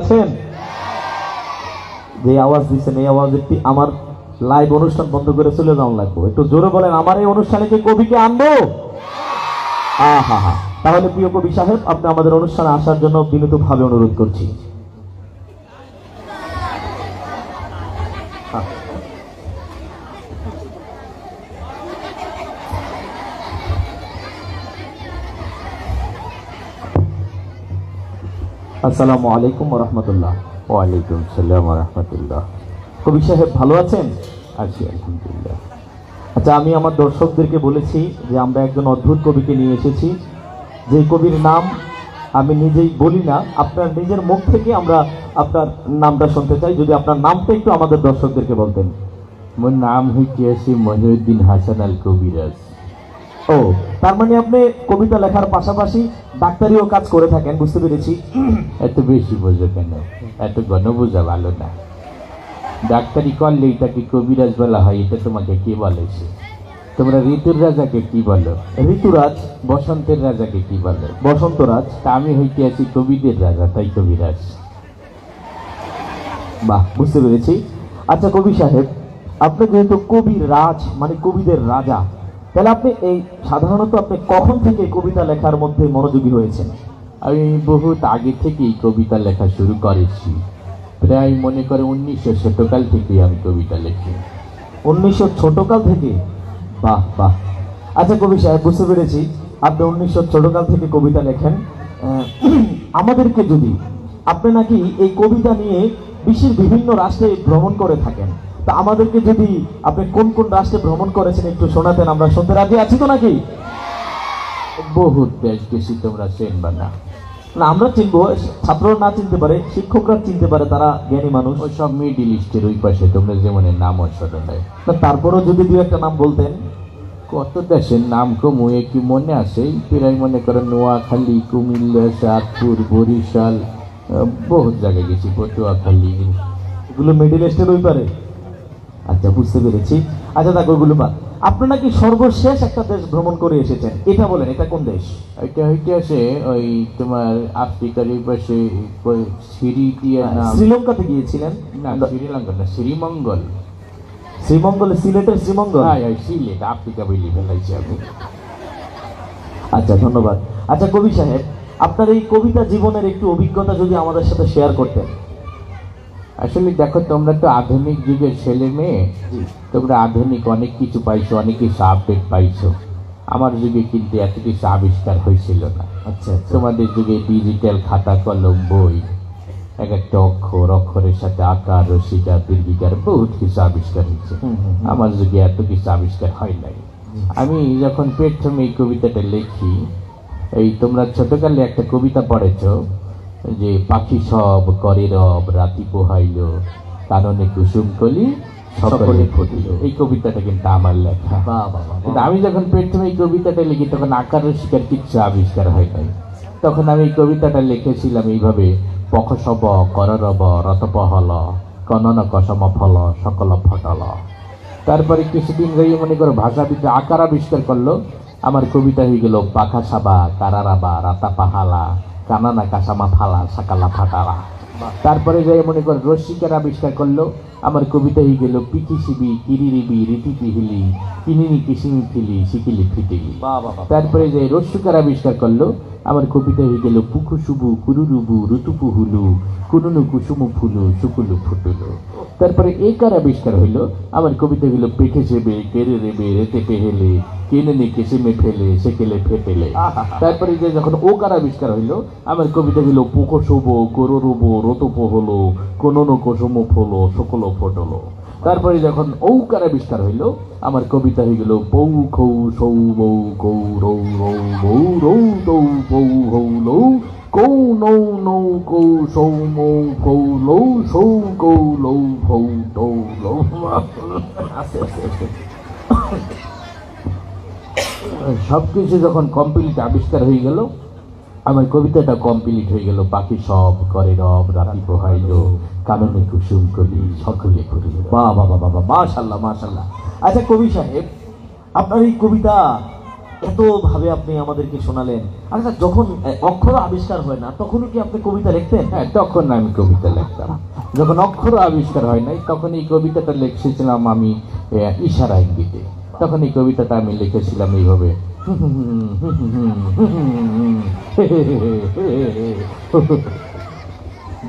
আছেন যে আওয়াজ দিচ্ছেন, এই আওয়াজ একটি আমার লাইভ অনুষ্ঠান বন্ধ করে চলে যাওয়া লাগবো। একটু জোরে বলেন, আমার এই অনুষ্ঠানে কি কবিকে আনব? আহা, হা। তাহলে প্রিয় কবি সাহেব, আপনি আমাদের অনুষ্ঠানে আসার জন্য বিনীতভাবে অনুরোধ করছি। আসসালামু আলাইকুম রহমতুল্লাহ। ওয়ালাইকুম সালাম রহমতুল্লাহ। কবি সাহেব ভালো আছেন? আছি, আলহামদুলিল্লাহ। আচ্ছা আমি আমার দর্শকদেরকে বলেছি যে আমরা একজন অদ্ভুত কবিকে নিয়ে এসেছি। যে কবির নাম আমি নিজেই বলি না, আপনার নিজের মুখ থেকে আমরা আপনার নামটা শুনতে চাই। যদি আপনার নামটা একটু আমাদের দর্শকদেরকে বলতেন। মোর নাম হইতেছে মহিউদ্দিন হাসান আল কবিরাজ ও তার মানে আপনি কবিতা লেখার পাশাপাশি ডাক্তারিও কাজ করে থাকেন বুঝতে পেরেছি। এত বেশি বোঝো কেন? এত ঘন বোঝা ভালো না। ডাক্তারি করলে এটাকে কবিরাজ বলা হয়? এটা তোমাকে কে বলেছে তোমরা ঋতুর রাজাকে কি বলো? ঋতুরাজ। বসন্তের রাজাকে কি বলো? বসন্তরাজ। তা আমি হইতে আছি কবিদের রাজা তাই কবিরাজ। বাহ বুঝতে পেরেছি। আচ্ছা কবি সাহেব আপনি যেহেতু কবির রাজ মানে কবিদের রাজা তাহলে আপনি এই সাধারণত আপনি কখন থেকে কবিতা লেখার মধ্যে মনোযোগী হয়েছেন? আমি বহুত আগে থেকেই কবিতা লেখা শুরু করেছি। প্রায় মনে করে উনিশশো শতকাল থেকেই আমি কবিতা লিখি। উনিশশো ছোটকাল থেকে? বাহ বাহ। আচ্ছা কবি সাহেব বুঝতে পেরেছি। আপনি উনিশশো ছোটকাল থেকে কবিতা লেখেন। আমাদেরকে যদি আপনি নাকি এই কবিতা নিয়ে বিশ্বের বিভিন্ন রাষ্ট্রে ভ্রমণ করে থাকেন তা আমাদেরকে যদি আপনি কোন কোন রাষ্ট্রে ভ্রমণ করেছেন একটু শোনাতেন আমরা শুনতে রাজি আছি তো নাকি? বহুত দেশ গেছি তোমরা চেনবা না। না আমরা চিনবো ছাত্ররা না চিনতে পারে শিক্ষকরা চিনতে পারে তারা জ্ঞানী মানুষ। ওই সব মিডিল ইস্টের ওই পাশে তোমরা যেমন নাম শোনো নাই না, তারপরেও যদি দু একটা নাম বলতেন। কত দেশের নাম কমুয়ে কি মনে আছে? এই প্রায় মনে করেন নোয়াখালী কুমিল্লা চাঁদপুর বরিশাল বহুত জায়গায় গেছি পটুয়াখালী। এগুলো মিডিল ইস্টের ওই পারে। আচ্ছা বুঝতে পেরেছি। আচ্ছা দেখো ওগুলো বাদ। আপনি নাকি সর্বশেষ একটা দেশ ভ্রমণ করে এসেছেন। এটা বলেন এটা কোন দেশ? এটা হইতে আছে ওই তোমার আফ্রিকার এই পাশে সিরিটিয়া শ্রীলঙ্কাতে গিয়েছিলেন? না শ্রীলঙ্কা না শ্রীমঙ্গল। শ্রীমঙ্গলে সিলেটের শ্রীমঙ্গল? হ্যাঁ হ্যাঁ, সিলেট আফ্রিকা বলি ফেলাইছি আমি। আচ্ছা ধন্যবাদ। আচ্ছা কবি সাহেব আপনার এই কবিতা জীবনের একটু অভিজ্ঞতা যদি আমাদের সাথে শেয়ার করতেন। আসলে দেখো তোমরা তো আধুনিক যুগের ছেলে মেয়ে। তোমরা আধুনিক অনেক কিছু পাইছো অনেক কিছু আপডেট পাইছো। আমার যুগে কিন্তু এত কিছু আবিষ্কার হয়েছিল না। আচ্ছা আচ্ছা। তোমাদের যুগে ডিজিটাল খাতা কলম বই এক একটা অক্ষর অক্ষরের সাথে আকার রসিকা দীর্ঘিকার বহুত কিছু আবিষ্কার হয়েছে। আমার যুগে এত কিছু আবিষ্কার হয় নাই। আমি যখন প্রথমে এই কবিতাটা লিখি এই তোমরা ছোটকালে একটা কবিতা পড়েছ যে পাখি সব করে রব রাতি পোহাইল কাননে কুসুম কলি সকলে ফুটিল। এই কবিতাটা কিন্তু আমার লেখা। কিন্তু আমি যখন প্রথমে এই কবিতাটা লিখি তখন আকার রসিকার কিচ্ছু আবিষ্কার হয় নাই। তখন আমি এই কবিতাটা লিখেছিলাম এইভাবে পখসব কররব রতপহল কনন কসম ফল সকল ফটল। তারপরে কিছুদিন রয়ে মনে করো ভাষাবিদ আকার আবিষ্কার করল। আমার কবিতা হয়ে গেল পাখা সাবা কারারাবা রাতা পাহালা কানানা কাসামা ফালা সাকালা ফাটালা তারপরে যাই মনে কর রসিকার আবিষ্কার করল আমার কবিতা হয়ে গেল পিকি সিবি কিরিরিবি রীতি পিহিলি কিনিনি কিসিমি ফিলি সিকিলি ফিটিলি। তারপরে যে রস্যকার আবিষ্কার করল আমার কবিতা হয়ে গেল পুকু শুভু কুরুরুবু ঋতুপু হুলু কুনুনু কুসুমু ফুলু সুকুলু ফুটুলু। তারপরে একার আবিষ্কার হইল আমার কবিতা হইল পেখে সেবে কেড়ে রেবে রেতে পেহেলে কেনে নে কেসেমে ফেলে সেকেলে ফেপেলে। তারপরে যে যখন ওকার আবিষ্কার হইল আমার কবিতা হইল পুকো শুভ করুরুবু রতুপ হলো কোননো কুসুম ফলো সকল ফটলো। তারপরে যখন ঔকার আবিষ্কার হইল আমার কবিতা হয়ে গেল বৌ খৌ সৌ বৌ কৌ রৌ রৌ বৌ রৌ তৌ বৌ হৌ লৌ কৌ নৌ নৌ কৌ সৌ মৌ কৌ লৌ সৌ কৌ লৌ ফৌ তৌ লৌ। আস্তে আস্তে আস্তে সব কিছু যখন কমপ্লিট আবিষ্কার হয়ে গেল, আমার কবিতাটা কমপ্লিট হয়ে গেল। বাকি সব করে রব, রাতি পোহাইল কাননে কুসুম কবি সকলে করিল বাহ বাবা বাহ মাশাল্লাহ মাশাল্লাহ আচ্ছা কবি সাহেব, আপনার এই কবিতা এতভাবে আপনি আমাদেরকে শোনালেন। আচ্ছা যখন অক্ষর আবিষ্কার হয় না, তখনও কি আপনি কবিতা লিখতেন? হ্যাঁ তখন আমি কবিতা লিখতাম। যখন অক্ষর আবিষ্কার হয় নাই, তখন এই কবিতাটা লিখেছিলাম আমি ইশারা ইঙ্গিতে। তখন এই কবিতাটা আমি লিখেছিলাম এইভাবে।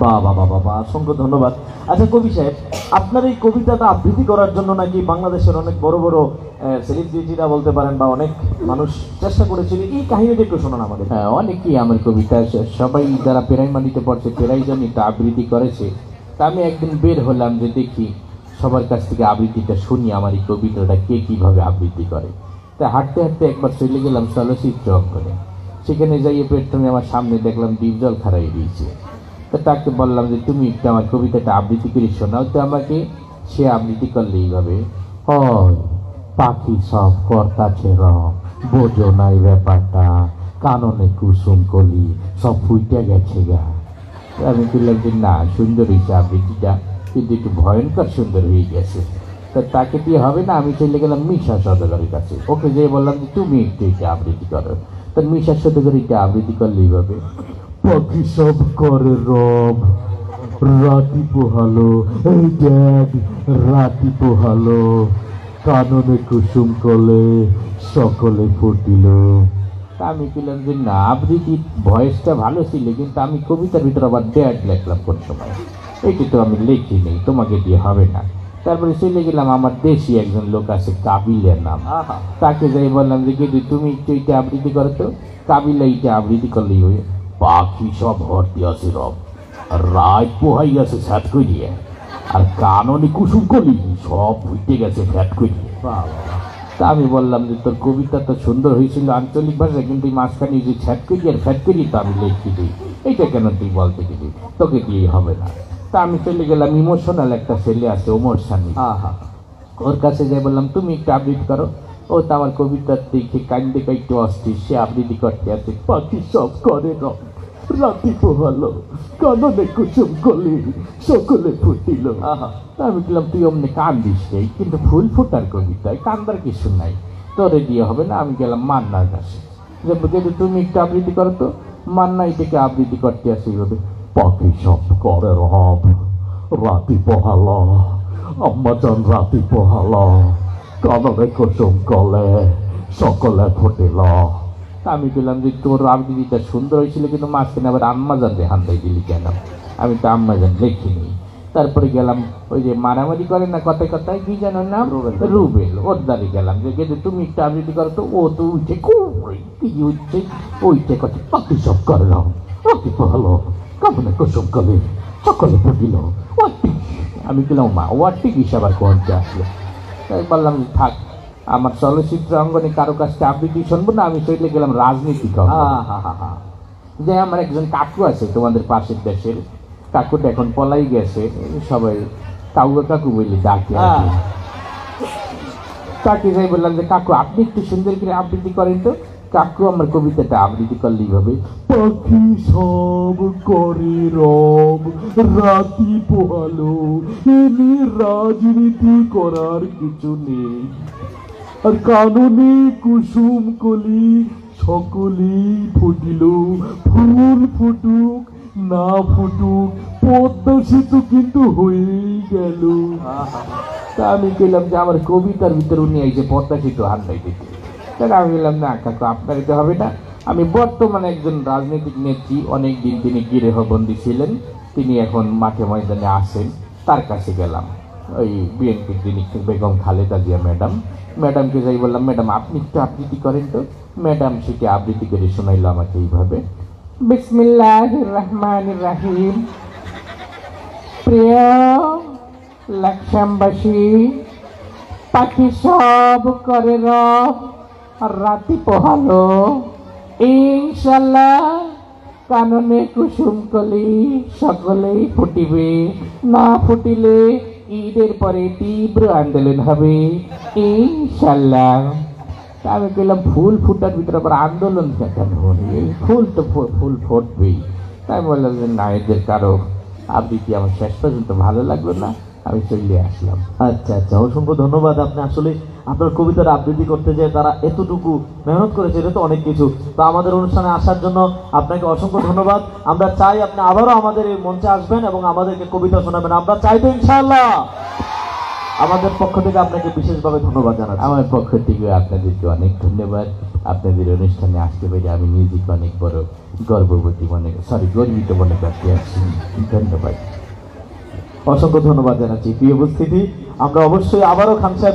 বাহ বাবা বাবা অসংখ্য ধন্যবাদ। আচ্ছা কবি সাহেব, আপনার এই কবিতাটা আবৃত্তি করার জন্য নাকি বাংলাদেশের অনেক বড় বড় সেলিব্রিটিরা বলতে পারেন বা অনেক মানুষ চেষ্টা করেছিল এই কাহিনীটা একটু শোনান আমাদের। হ্যাঁ অনেকেই আমার কবিতা সবাই যারা প্রাইমারিতে পড়ছে প্রাইজনিতে আবৃত্তি করেছে। তা আমি একদিন বের হলাম যে দেখি সবার কাছ থেকে আবৃত্তিটা শুনি আমার এই কবিতাটা কে কীভাবে আবৃত্তি করে। তা হাঁটতে হাঁটতে একবার চলে গেলাম চলচ্চিত্র অঙ্গনে। সেখানে যাইয়ে প্রথমে আমার সামনে দেখলাম ডিপজল খারাই দিয়েছে। তা তাকে বললাম যে, তুমি একটু আমার কবিতাটা আবৃত্তি করে শোনাও তো আমাকে। সে আবৃত্তি করলে এইভাবে, হয়, পাখি সব কর্তাছে রং, বোঝো নাই ব্যাপারটা। কাননে কুসুম কলি, সব ফুইটা গেছে গা। আমি বললাম যে, না, সুন্দর হয়েছে আবৃত্তিটা। কিন্তু একটু ভয়ঙ্কর সুন্দর হয়ে গেছে। তা তাকে দিয়ে হবে না? আমি চলে গেলাম মিশা সদাগরের কাছে। ওকে যেয়ে বললাম যে, তুমি একটু এটা আবৃত্তি করো। তা মিশা সদাগর এটা আবৃত্তি করলে এইভাবে পাখি সব করে রব, রাতি পোহালো, এই দেখ, রাতি পোহালো, কাননে কুসুম কলে সকলে ফুটিল। তা আমি পেলাম যে, না আবৃত্তির ভয়েসটা ভালো ছিল, কিন্তু আমি কবিতার ভিতরে আবার ড্যাড লিখলাম কোন সময়। এইটা তো আমি লিখি নেই তোমাকে দিয়ে হবে না। তারপরে চলে গেলাম আমার দেশি একজন লোক আছে কাবিলের নাম। তাকে যাই বললাম যে কিন্তু তুমি একটু এটা আবৃত্তি করো তো। কাবিলা এটা আবৃত্তি করলেই হয়ে পাখি সব ভর্তি আছে রব আর রায় পোহাই গেছে ফ্যাট করিয়ে আর কাননে কুসুম কলি সব ফুটে গেছে ফ্যাট করিয়ে তা আমি বললাম যে তোর কবিতা তো সুন্দর হয়েছিল আঞ্চলিক ভাষায় কিন্তু মাঝখানে যে ছ্যাট করি আর ফ্যাট করি তো আমি লিখি দিই এইটা কেন তুই বলতে গেলি? তোকে দিয়েই হবে না। তা আমি চলে গেলাম ইমোশনাল একটা ছেলে আছে ওমর সানি ওর কাছে যাই বললাম তুমি একটু আবৃত্তি করো। ও তো আমার কবিতার দেখে কান্দে কাইটে অস্থির সে আবৃত্তি করতে আছে পাখি সব করে রং রাতি পোহালো কাননে কুসুম কলি সকলে ফুটিল। আমি বললাম তুই অমনি কান্দিস নেই কিন্তু ফুল ফুটার কবিতায় কান্দার কিছু নাই। তোরে দিয়ে হবে না? আমি গেলাম মান্নার কাছে। যে তুমি একটু আবৃত্তি করো তো। মান্না এটাকে আবৃত্তি করতে আসে এইভাবে। সব করে রব রাতি পোহালো আম্মা যান রাতি পোহালো। কাননে কুসুম কলে সকলে ফুটিল। আমি বললাম যে তোর আবৃত্তিটা সুন্দর হয়েছিল কিন্তু মাঝখানে আবার আম্মা জান রেহান দিয়ে দিলি কেন? আমি তো আম্মা জান লিখিনি তারপরে গেলাম ওই যে মারামারি করে না কথায় কথায় কি যেন নাম? রুবেল। রুবেল। ওর দ্বারে গেলাম যে গেলে তুমি একটু আবৃত্তি করো তো। ও তো উঠে কুড়ি, কি উঠছে ওইটা কথা পাখি সব করলাম পাখি ভালো কামনে কুসুম কলে সকলে ওয়াটি আমি গেলাম মা ওয়াটি হিসাব আর কোনটা আসলো তাই বললাম যে থাক আমার চলচ্চিত্র অঙ্গনে কারও কাছ আবৃত্তি শুনব না আমি চলে গেলাম রাজনীতি যে আমার একজন কাকু আছে তোমাদের পাশের দেশের কাকুটা এখন পলাই গেছে সবাই কাকু কাকু বলি ডাকে আর কি। হ্যাঁ। তাকে যাই বললাম যে কাকু আপনি একটু সুন্দর করে আবৃত্তি করেন তো। কাকু আমার কবিতাটা আবৃত্তি করলে এইভাবে পাখি সব করে রব রাতি পোহালো এনে রাজনীতি করার কিছু নেই। আর কাননে কুসুম কলি সকলেই ফুটিল ফুল ফুটুক না ফুটুক পদ্মা সেতু কিন্তু হয়েই গেল। তা আমি গেলাম যে আমার কবিতার ভিতরে উনি এই যে পদ্মা সেতু হান্ডাই দিতে তাহলে আমি বললাম, না, কাকু, আপনার এটা হবে না। আমি বর্তমানে একজন রাজনৈতিক নেত্রী অনেক দিন তিনি গৃহবন্দী ছিলেন, তিনি এখন মাঠে ময়দানে আসেন তার কাছে গেলাম। ওই বিএনপির যিনি বেগম খালেদা জিয়া ম্যাডাম, ম্যাডামকে যাই বললাম, ম্যাডাম, আপনি একটু আবৃত্তি করেন তো। ম্যাডাম সেটি আবৃত্তি করে শোনাইলো আমাকে এইভাবে। বিসমিল্লাহ রহমান রাহিম। প্রিয় লাক্ষামবাসী পাখি সব করে রব। রাতি পোহালো। ইনশাল্লাহ কাননে কুসুম কলি সকলেই ফুটিবে। না ফুটিলে ঈদের পরে তীব্র আন্দোলন হবে। ইনশাল্লাহ। তা আমি গেলাম ফুল ফুটার ভিতরে আবার আন্দোলন কেন এই ফুল তো ফুল ফুটবেই। তাই বললাম যে, না, এদের কারও আবৃত্তি আমার শেষ পর্যন্ত ভালো লাগল না। আমি চলে আসলাম। আচ্ছা আচ্ছা অসংখ্য ধন্যবাদ আপনি। আসলে আপনার কবিতার আবৃত্তি করতে যে তারা এতটুকু মেহনত করেছে, এটা তো অনেক কিছু। তো আমাদের অনুষ্ঠানে আসার জন্য আপনাকে অসংখ্য ধন্যবাদ। আমরা চাই আপনি আবারও আমাদের এই মঞ্চে আসবেন এবং আমাদেরকে কবিতা শোনাবেন। আমরা চাই তো ইনশাআল্লাহ। আমাদের পক্ষ থেকে আপনাকে বিশেষভাবে ধন্যবাদ জানাচ্ছি। আমার পক্ষ থেকে আপনাদেরকে অনেক ধন্যবাদ। আপনাদের অনুষ্ঠানে আসতে পেরে আমি নিজেকে অনেক বড় গর্ববতী মনে সরি গর্বিত মনে করতে আসছি ধন্যবাদ। অসংখ্য ধন্যবাদ জানাচ্ছি। প্রিয় উপস্থিতি আমরা অবশ্যই আবারও খান সাহেব